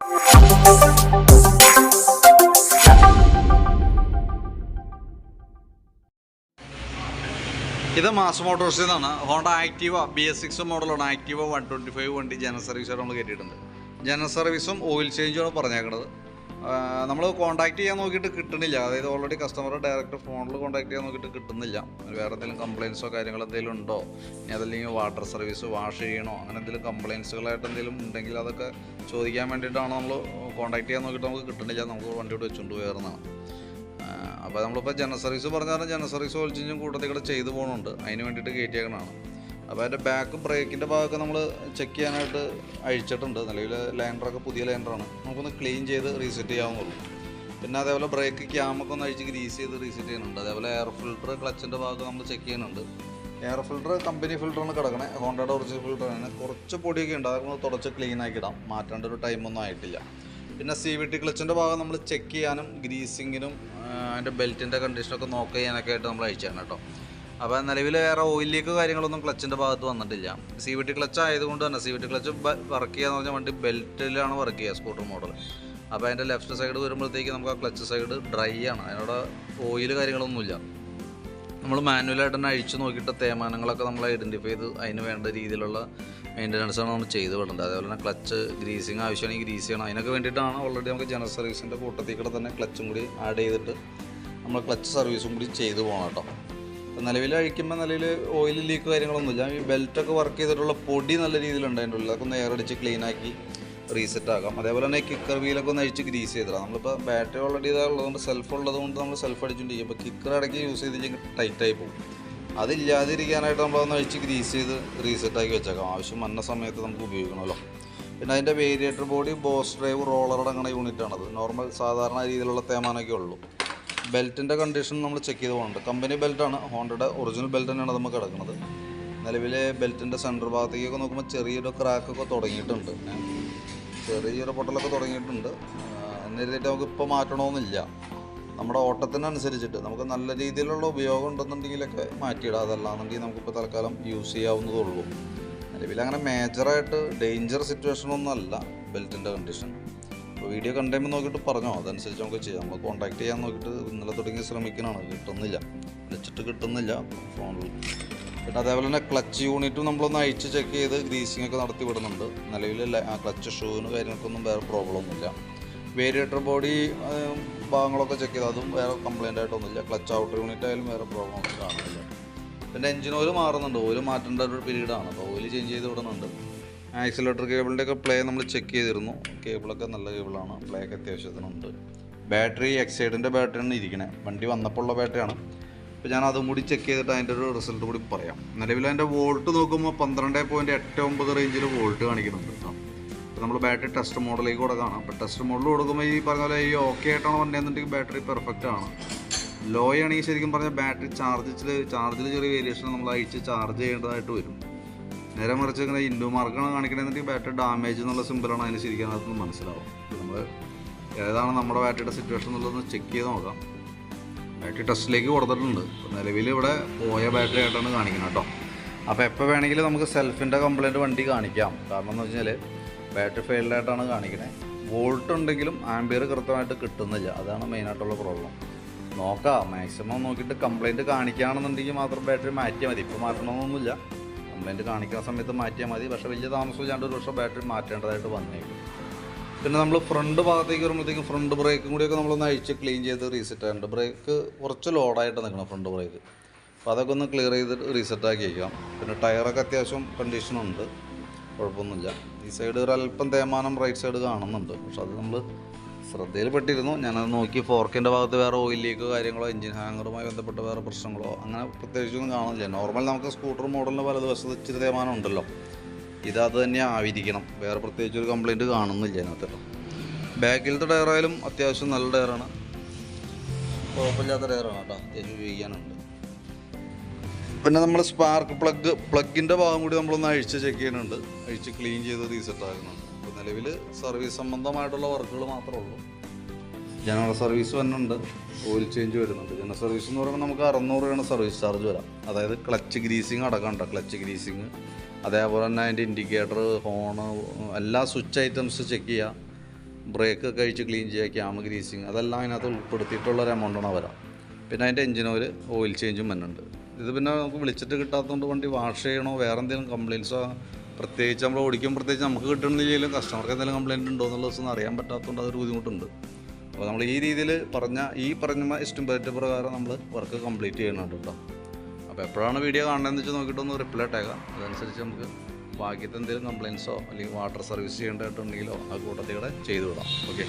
ഇത് മാസ് മോട്ടോഴ്സിൽ നിന്നാണ്. Honda Activa B S six മോഡലാണ്. ആക്റ്റീവ വൺ ട്വന്റി ഫൈവ് വണ്ടി ജനറൽ സർവീസായിട്ട് നമ്മൾ കയറ്റിയിട്ടുണ്ട്. ജനറൽ സർവീസും ഓയിൽ ചേഞ്ചുമാണ് പറഞ്ഞേക്കണത്. നമ്മൾ കോൺടാക്ട് ചെയ്യാൻ നോക്കിയിട്ട് കിട്ടുന്നില്ല അതായത് ഓൾറെഡി കസ്റ്റമർ ഡയറക്റ്റ് ഫോണിൽ കോൺടാക്ട് ചെയ്യാൻ നോക്കിയിട്ട് കിട്ടുന്നില്ല. വേറെ എന്തെങ്കിലും കംപ്ലയിൻസോ കാര്യങ്ങൾ എന്തെങ്കിലും ഉണ്ടോ? ഇനി അതല്ലെങ്കിൽ വാട്ടർ സർവീസ് വാഷ് ചെയ്യണോ? അങ്ങനെ എന്തെങ്കിലും കംപ്ലയിൻസുകളായിട്ട് എന്തെങ്കിലും ഉണ്ടെങ്കിൽ അതൊക്കെ ചോദിക്കാൻ വേണ്ടിയിട്ടാണ് നമ്മൾ കോൺടാക്ട് ചെയ്യാൻ നോക്കിയിട്ട് നമുക്ക് കിട്ടുന്നില്ല നമുക്ക് വണ്ടി വണ്ടിയോട് വെച്ചുകൊണ്ട് പോയിരുന്നതാണ് അപ്പോൾ നമ്മളിപ്പോൾ ജനറൽ സർവീസ് പറഞ്ഞാൽ ജനറൽ സർവീസ് ഓൾച്ചിഞ്ചും കൂട്ടത്തിൽ കൂടെ ചെയ്തു പോകുന്നുണ്ട് അതിന് വേണ്ടിയിട്ട് കയറ്റിയേക്കണതാണ് അപ്പോൾ അതിന്റെ ബാക്ക് ബ്രേക്കിന്റെ ഭാഗമൊക്കെ നമ്മൾ ചെക്ക് ചെയ്യാനായിട്ട് അഴിച്ചിട്ടുണ്ട്. നിലവിൽ ലൈൻഡറൊക്കെ പുതിയ ലൈൻഡറാണ് നമുക്കൊന്ന് ക്ലീൻ ചെയ്ത് റീസെറ്റ് ചെയ്യാവുന്നുള്ളൂ പിന്നെ അതേപോലെ ബ്രേക്ക് ക്യാമൊക്കെ ഒന്ന് അഴിച്ച് ഗ്രീസ് ചെയ്ത് റീസെറ്റ് ചെയ്യുന്നുണ്ട്. അതേപോലെ എയർ ഫിൽട്ടർ ക്ലച്ചിന്റെ ഭാഗം നമ്മൾ ചെക്ക് ചെയ്യുന്നുണ്ട്. എയർ ഫിൽട്ടർ കമ്പനി ഫിൽറ്ററാണ് കിടക്കണേ. ഹോണ്ടയുടെ ഒറിജിനൽ ഫിൽറ്ററാണ് കുറച്ച് പൊടിയൊക്കെ ഉണ്ട്. അതൊക്കെ ഒന്ന് തുടച്ച് ക്ലീൻ ആക്കി ഇടാം. മാറ്റേണ്ട ഒരു ടൈമൊന്നും ആയിട്ടില്ല. പിന്നെ സി വി ടി ക്ലച്ചിന്റെ ഭാഗം നമ്മൾ ചെക്ക് ചെയ്യാനും ഗ്രീസിങ്ങിനും അതിന്റെ ബെൽറ്റിന്റെ കണ്ടീഷനൊക്കെ നോക്ക് ചെയ്യാനൊക്കെ ആയിട്ട് നമ്മൾ അയച്ചാണ് കേട്ടോ. അപ്പോൾ നിലവിൽ വേറെ ഓയിൽ ലീക്ക് കാര്യങ്ങളൊന്നും ക്ലച്ചിന്റെ ഭാഗത്ത് വന്നിട്ടില്ല. സി വി ടി ക്ലച്ച് ആയതുകൊണ്ട് തന്നെ C V T clutch work ചെയ്യാന്ന് പറഞ്ഞാൽ വണ്ടി ബെൽറ്റിലാണ് വർക്ക് ചെയ്യുക സ്കൂട്ടർ മോഡൽ അപ്പോൾ അതിന്റെ ലെഫ്റ്റ് സൈഡ് വരുമ്പോഴത്തേക്ക് നമുക്ക് ആ ക്ലച്ച് സൈഡ് ഡ്രൈ ആണ്. അതിനോട് ഓയിൽ കാര്യങ്ങളൊന്നുമില്ല. നമ്മൾ മാനുവലായിട്ട് തന്നെ അഴിച്ചു നോക്കിയിട്ട് തേമാനങ്ങളൊക്കെ നമ്മൾ ഐഡന്റിഫൈ ചെയ്ത് അതിന് വേണ്ട രീതിയിലുള്ള മെയിന്റനൻസാണ് നമ്മൾ ചെയ്ത് വിടേണ്ടത്. അതേപോലെ തന്നെ ക്ലച്ച് ഗ്രീസിങ് ആവശ്യമാണെങ്കിൽ ഗ്രീസ് ചെയ്യണം. അതിനൊക്കെ വേണ്ടിയിട്ടാണ് ഓൾറെഡി നമുക്ക് ജനറൽ സർവീസിന്റെ കൂട്ടത്തിൽ കൂടെ തന്നെ ക്ലച്ചും കൂടി ആഡ് ചെയ്തിട്ട് നമ്മൾ ക്ലച്ച് സർവീസും കൂടി ചെയ്ത് പോകണം കേട്ടോ. നിലവിൽ അഴിക്കുമ്പോൾ നിലവിൽ ഓയിൽ ലീക്ക് കാര്യങ്ങളൊന്നുമില്ല ഈ ബെൽറ്റൊക്കെ വർക്ക് ചെയ്തിട്ടുള്ള പൊടി നല്ല രീതിയിലുണ്ട് അതിന്റെ ഉള്ളിൽ. അതൊക്കെ ഒന്ന് എയർ അടിച്ച് ക്ലീൻ ആക്കി റീസെറ്റ് ആക്കാം. അതേപോലെ തന്നെ കിക്കർ വീലൊക്കെ ഒന്ന് അഴിച്ച് ഗ്രീസ് ചെയ്തിടാം. നമ്മളിപ്പോൾ ബാറ്ററി ഓൾറെഡി ഇതാകുള്ളതുകൊണ്ട് സെൽഫ് ഉള്ളതുകൊണ്ട് നമ്മൾ സെൽഫ് അടിച്ചുകൊണ്ടിരിക്കും അപ്പോൾ കിക്കർ ഇടയ്ക്ക് യൂസ് ചെയ്തില്ലെങ്കിൽ ടൈറ്റായി പോകും. അതില്ലാതിരിക്കാനായിട്ട് നമ്മളൊന്ന് അഴിച്ച് ഗ്രീസ് ചെയ്ത് റീസെറ്റ് ആക്കി വെച്ചേക്കാം. ആവശ്യം വന്ന സമയത്ത് നമുക്ക് ഉപയോഗിക്കണമല്ലോ. പിന്നെ അതിന്റെ variator body boss drive roller അടങ്ങുന്ന യൂണിറ്റാണത് നോർമൽ സാധാരണ രീതിയിലുള്ള തേമാനൊക്കെ ഉള്ളൂ. ബെൽറ്റിന്റെ കണ്ടീഷൻ നമ്മൾ ചെക്ക് ചെയ്ത് പോകുന്നുണ്ട് കമ്പനി ബെൽറ്റാണ് ഹോണ്ടയുടെ ഒറിജിനൽ ബെൽറ്റ് തന്നെയാണ് നമുക്ക് കിടക്കുന്നത്. നിലവിലെ ബെൽറ്റിന്റെ സെന്റർ ഭാഗത്തേക്കൊക്കെ നോക്കുമ്പോൾ ചെറിയൊരു ക്രാക്കൊക്കെ തുടങ്ങിയിട്ടുണ്ട്. ചെറിയൊരു പൊട്ടലൊക്കെ തുടങ്ങിയിട്ടുണ്ട്. എന്നിരുന്നിട്ട് നമുക്ക് ഇപ്പോൾ മാറ്റണമെന്നില്ല നമ്മുടെ ഓട്ടത്തിനനുസരിച്ചിട്ട് നമുക്ക് നല്ല രീതിയിലുള്ള ഉപയോഗം ഉണ്ടെന്നുണ്ടെങ്കിലൊക്കെ മാറ്റിയിടാം. അതല്ലാന്നുണ്ടെങ്കിൽ നമുക്കിപ്പോൾ തൽക്കാലം യൂസ് ചെയ്യാവുന്നതേ ഉള്ളൂ. നിലവിൽ അങ്ങനെ മേജറായിട്ട് ഡേഞ്ചർ സിറ്റുവേഷൻ ഒന്നുമല്ല ബെൽറ്റിന്റെ കണ്ടീഷൻ വീഡിയോ കണ്ടുമ്പോൾ നോക്കിയിട്ട് പറഞ്ഞോ? അതനുസരിച്ച് നമുക്ക് ചെയ്യാം. നമ്മൾ കോൺടാക്ട് ചെയ്യാൻ നോക്കിയിട്ട് ഇന്നലെ തുടങ്ങി ശ്രമിക്കുന്നതാണ് കിട്ടുന്നില്ല. വിളിച്ചിട്ട് കിട്ടുന്നില്ല. ഫോണിൽ പിന്നെ അതേപോലെ തന്നെ ക്ലച്ച് യൂണിറ്റും നമ്മളൊന്ന് അഴിച്ച് ചെക്ക് ചെയ്ത് ഗ്രീസിംഗ് ഒക്കെ നടത്തി വിടുന്നുണ്ട്. നിലവിൽ ആ ക്ലച്ച് ഷൂവിന് കാര്യങ്ങൾക്കൊന്നും വേറെ പ്രോബ്ലം ഒന്നുമില്ല. വേരിയേറ്റർ ബോഡി ഭാഗങ്ങളൊക്കെ ചെക്ക് ചെയ്ത്. അതും വേറെ കംപ്ലൈന്റ് ആയിട്ടൊന്നുമില്ല. ക്ലച്ച് ഔട്ടർ യൂണിറ്റ് ആയാലും വേറെ പ്രോബ്ലം ഒന്നും കാണുന്നില്ല. പിന്നെ എഞ്ചിൻ ഓയിൽ മാറുന്നുണ്ട്. ഓയിൽ മാറ്റേണ്ട ഒരു പീരീഡാണ് അപ്പോൾ ഓയിൽ ചേഞ്ച് ചെയ്ത് വിടുന്നുണ്ട്. ആക്സിലേറ്റർ കേബിളിന്റെ ഒക്കെ പ്ലേ നമ്മൾ ചെക്ക് ചെയ്തിരുന്നു. കേബിളൊക്കെ നല്ല കേബിളാണ്. പ്ലേ ഒക്കെ അത്യാവശ്യത്തിനുണ്ട്. ബാറ്ററി എക്സൈഡിന്റെ ബാറ്ററിയാണ് ഇരിക്കണേ. വണ്ടി വന്നപ്പോൾ ഉള്ള ബാറ്ററിയാണ്. അപ്പോൾ ഞാൻ അതും കൂടി ചെക്ക് ചെയ്തിട്ട് അതിന്റെ ഒരു റിസൾട്ട് കൂടി പറയാം. നിലവിൽ അതിന്റെ വോൾട്ട് നോക്കുമ്പോൾ പന്ത്രണ്ട് പോയിന്റ് എട്ട് ഒമ്പത് റേഞ്ചിൽ വോൾട്ട് കാണിക്കുന്നുണ്ട് കേട്ടോ. അപ്പോൾ നമ്മൾ ബാറ്ററി ടെസ്റ്റ് മോഡലിലേക്ക് കൂടെ കാണാം. അപ്പോൾ ടെസ്റ്റ് മോഡൽ കൊടുക്കുമ്പോൾ ഈ പറഞ്ഞ പോലെ ഈ ഓക്കെ ആയിട്ടാണ് വന്നതെന്നുണ്ടെങ്കിൽ ബാറ്ററി പെർഫെക്റ്റ് ആണ്. ലോ ആണെങ്കിൽ ശരിക്കും പറഞ്ഞാൽ ബാറ്ററി ചാർജിൽ ചാർജിൽ ചെറിയ വേരിയേഷൻ നമ്മൾ അയച്ച് ചാർജ് ചെയ്യേണ്ടതായിട്ട് വരും. നേരെ മറിച്ച് ഇങ്ങനെ ഇൻഡു മാർക്കാണ് കാണിക്കണമെന്നുണ്ടെങ്കിൽ ബാറ്ററി ഡാമേജ് എന്നുള്ള സിമ്പിളാണ് അതിന് ശരിക്കും അതിനകത്ത് മനസ്സിലാവും. നമ്മൾ ഏതാണ് നമ്മുടെ ബാറ്ററിയുടെ സിറ്റുവേഷൻ എന്നുള്ളതൊന്ന് ചെക്ക് ചെയ്ത് നോക്കാം. ബാറ്ററി ടെസ്റ്റിലേക്ക് കൊടുത്തിട്ടുണ്ട്. നിലവിൽ ഇവിടെ പോയ ബാറ്ററി ആയിട്ടാണ് കാണിക്കുന്നത് കേട്ടോ. അപ്പോൾ എപ്പോൾ വേണമെങ്കിലും നമുക്ക് സെൽഫിന്റെ കംപ്ലൈന്റ് വണ്ടി കാണിക്കാം. കാരണം എന്ന് വെച്ചാൽ ബാറ്ററി ഫെയിൽഡായിട്ടാണ് കാണിക്കുന്നത് വോൾട്ട് ഉണ്ടെങ്കിലും ആംബിയർ കൃത്യമായിട്ട് കിട്ടുന്നില്ല. അതാണ് മെയിനായിട്ടുള്ള പ്രോബ്ലം നോക്കാം. മാക്സിമം നോക്കിയിട്ട് കംപ്ലയിന്റ് കാണിക്കുകയാണെന്നുണ്ടെങ്കിൽ മാത്രം ബാറ്ററി മാറ്റിയാൽ മതി. ഇപ്പോൾ മാറ്റണമെന്നൊന്നുമില്ല കംപ്ലൈന്റ് കാണിക്കുന്ന സമയത്ത് മാറ്റിയാൽ മതി. പക്ഷേ വലിയ താമസമില്ലാണ്ട് ഒരു പക്ഷേ ബാറ്ററി മാറ്റേണ്ടതായിട്ട് വന്നേക്കും. പിന്നെ നമ്മൾ ഫ്രണ്ട് ഭാഗത്തേക്ക് വരുമ്പോഴത്തേക്കും ഫ്രണ്ട് ബ്രേക്കും കൂടിയൊക്കെ നമ്മളൊന്ന് അഴിച്ച് ക്ലീൻ ചെയ്ത് റീസെറ്റ് ആയിട്ടുണ്ട്. ബ്രേക്ക് കുറച്ച് ലോഡായിട്ട് നിൽക്കണം ഫ്രണ്ട് ബ്രേക്ക് അപ്പോൾ അതൊക്കെ ഒന്ന് ക്ലിയർ ചെയ്ത് റീസെറ്റ് ആക്കി വയ്ക്കാം. പിന്നെ ടയറൊക്കെ അത്യാവശ്യം കണ്ടീഷനുണ്ട് കുഴപ്പമൊന്നുമില്ല. ഈ സൈഡ് ഒരു അല്പം തേമാനം റൈറ്റ് സൈഡ് കാണുന്നുണ്ട്. പക്ഷെ അത് നമ്മൾ ശ്രദ്ധയിൽപ്പെട്ടിരുന്നു. ഞാനത് നോക്കി ഫോർക്കിന്റെ ഭാഗത്ത് വേറെ ഓയിൽ ലീക്കോ കാര്യങ്ങളോ എഞ്ചിൻ ഹാങ്ങറുമായി ബന്ധപ്പെട്ട വേറെ പ്രശ്നങ്ങളോ അങ്ങനെ പ്രത്യേകിച്ചൊന്നും കാണുന്നില്ല. നോർമൽ നമുക്ക് സ്കൂട്ടർ മോഡലിന് പല ഇച്ചിരി തേമാനം ഉണ്ടല്ലോ. ഇത് അത് തന്നെ ആയിരിക്കണം. വേറെ പ്രത്യേകിച്ച് ഒരു കംപ്ലയിന്റ് കാണുന്നില്ല അതിനകത്ത് ബാക്കിലത്തെ ടയറായാലും അത്യാവശ്യം നല്ല ടയറാണ് കുഴപ്പമില്ലാത്ത ടയറാണ് കേട്ടോ. അത്യാവശ്യം ഉപയോഗിക്കാനുണ്ട് പിന്നെ നമ്മൾ സ്പാർക്ക് പ്ലഗ് പ്ലഗിന്റെ ഭാഗം കൂടി നമ്മളൊന്ന് അഴിച്ച് ചെക്ക് ചെയ്യുന്നുണ്ട് അഴിച്ച് ക്ലീൻ ചെയ്ത് റീസെറ്റ് ആകുന്നുണ്ട് നിലവിൽ സർവീസ് സംബന്ധമായിട്ടുള്ള വർക്കുകൾ മാത്രമേ ഉള്ളൂ. ജനറൽ സർവീസ് വരുന്നുണ്ട് ഓയിൽ ചേഞ്ച് വരുന്നുണ്ട്. ജനറൽ സർവീസ് എന്ന് പറയുമ്പോൾ നമുക്ക് അറുന്നൂറ് രൂപയാണ് സർവീസ് ചാർജ് വരാം. അതായത് ക്ലച്ച് ഗ്രീസിങ് അടക്കമുണ്ട് ക്ലച്ച് ഗ്രീസിങ് അതേപോലെ തന്നെ അതിന്റെ ഇൻഡിക്കേറ്റർ ഹോണ് എല്ലാ സ്വിച്ച് ഐറ്റംസ് ചെക്ക് ചെയ്യുക ബ്രേക്ക് കഴിച്ച് ക്ലീൻ ചെയ്യുക ക്യാമ് ഗ്രീസിങ് അതെല്ലാം അതിനകത്ത് ഉൾപ്പെടുത്തിയിട്ടുള്ള ഒരു എമൗണ്ടാണ് വരാം. പിന്നെ അതിന്റെ എഞ്ചിൻ ഓയിൽ ഓയിൽ ചേഞ്ചും വരുന്നുണ്ട് ഇത് പിന്നെ നമുക്ക് വിളിച്ചിട്ട് കിട്ടാത്തതുകൊണ്ട് വണ്ടി വാഷ് ചെയ്യണോ? വേറെ എന്തെങ്കിലും കംപ്ലയിൻസോ പ്രത്യേകിച്ച് നമ്മൾ ഓടിക്കും പ്രത്യേകിച്ച് നമുക്ക് കിട്ടണില്ലെങ്കിലും കസ്റ്റമർക്ക് എന്തെങ്കിലും കംപ്ലയിന്റ് ഉണ്ടോ എന്നുള്ള ദിവസം അറിയാൻ പറ്റാത്തതുകൊണ്ട് അതൊരു ബുദ്ധിമുട്ടുണ്ട്. അപ്പോൾ നമ്മൾ ഈ രീതിയിൽ പറഞ്ഞ ഈ പറഞ്ഞ എസ്റ്റിമേറ്റ് പ്രകാരം നമ്മൾ വർക്ക് കംപ്ലീറ്റ് ചെയ്യണുണ്ട് കേട്ടോ അപ്പോൾ എപ്പോഴാണ് വീഡിയോ കാണണമെന്ന് വെച്ചാൽ നോക്കിയിട്ടൊന്ന് റിപ്ലൈ ഇട്ടേക്കാം. അതനുസരിച്ച് നമുക്ക് ബാക്കിയത്തെ എന്തെങ്കിലും കംപ്ലയിൻസോ അല്ലെങ്കിൽ വാട്ടർ സർവീസ് ചെയ്യേണ്ടതായിട്ടുണ്ടെങ്കിലോ ആ കൂട്ടത്തിൽ കൂടെ ചെയ്തു വിടാം ഓക്കെ